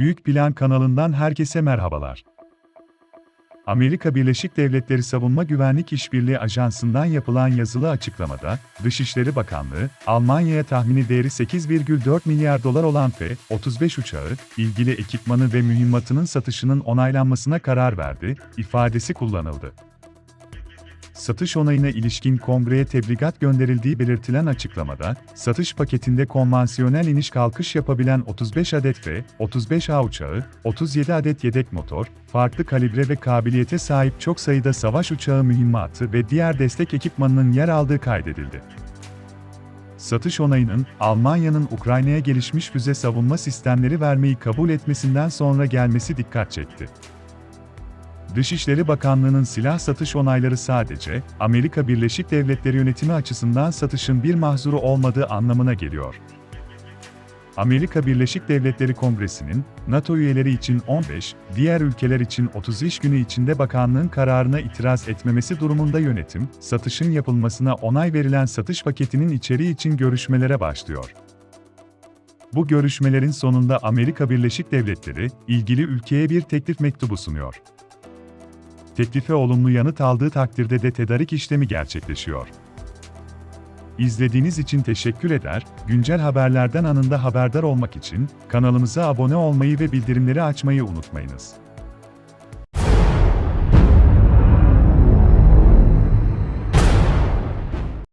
Büyük Plan kanalından herkese merhabalar. Amerika Birleşik Devletleri Savunma Güvenlik İşbirliği Ajansı'ndan yapılan yazılı açıklamada, Dışişleri Bakanlığı, Almanya'ya tahmini değeri 8,4 milyar dolar olan F-35 uçağı, ilgili ekipmanı ve mühimmatının satışının onaylanmasına karar verdi, ifadesi kullanıldı satış onayına ilişkin kongreye tebligat gönderildiği belirtilen açıklamada, satış paketinde konvansiyonel iniş kalkış yapabilen 35 adet F, 35A uçağı, 37 adet yedek motor, farklı kalibre ve kabiliyete sahip çok sayıda savaş uçağı mühimmatı ve diğer destek ekipmanının yer aldığı kaydedildi. Satış onayının, Almanya'nın Ukrayna'ya gelişmiş füze savunma sistemleri vermeyi kabul etmesinden sonra gelmesi dikkat çekti. Dışişleri Bakanlığı'nın silah satış onayları sadece, Amerika Birleşik Devletleri yönetimi açısından satışın bir mahzuru olmadığı anlamına geliyor. Amerika Birleşik Devletleri Kongresi'nin, NATO üyeleri için 15, diğer ülkeler için 30 iş günü içinde bakanlığın kararına itiraz etmemesi durumunda yönetim, satışın yapılmasına onay verilen satış paketinin içeriği için görüşmelere başlıyor. Bu görüşmelerin sonunda Amerika Birleşik Devletleri, ilgili ülkeye bir teklif mektubu sunuyor teklife olumlu yanıt aldığı takdirde de tedarik işlemi gerçekleşiyor. İzlediğiniz için teşekkür eder, güncel haberlerden anında haberdar olmak için kanalımıza abone olmayı ve bildirimleri açmayı unutmayınız.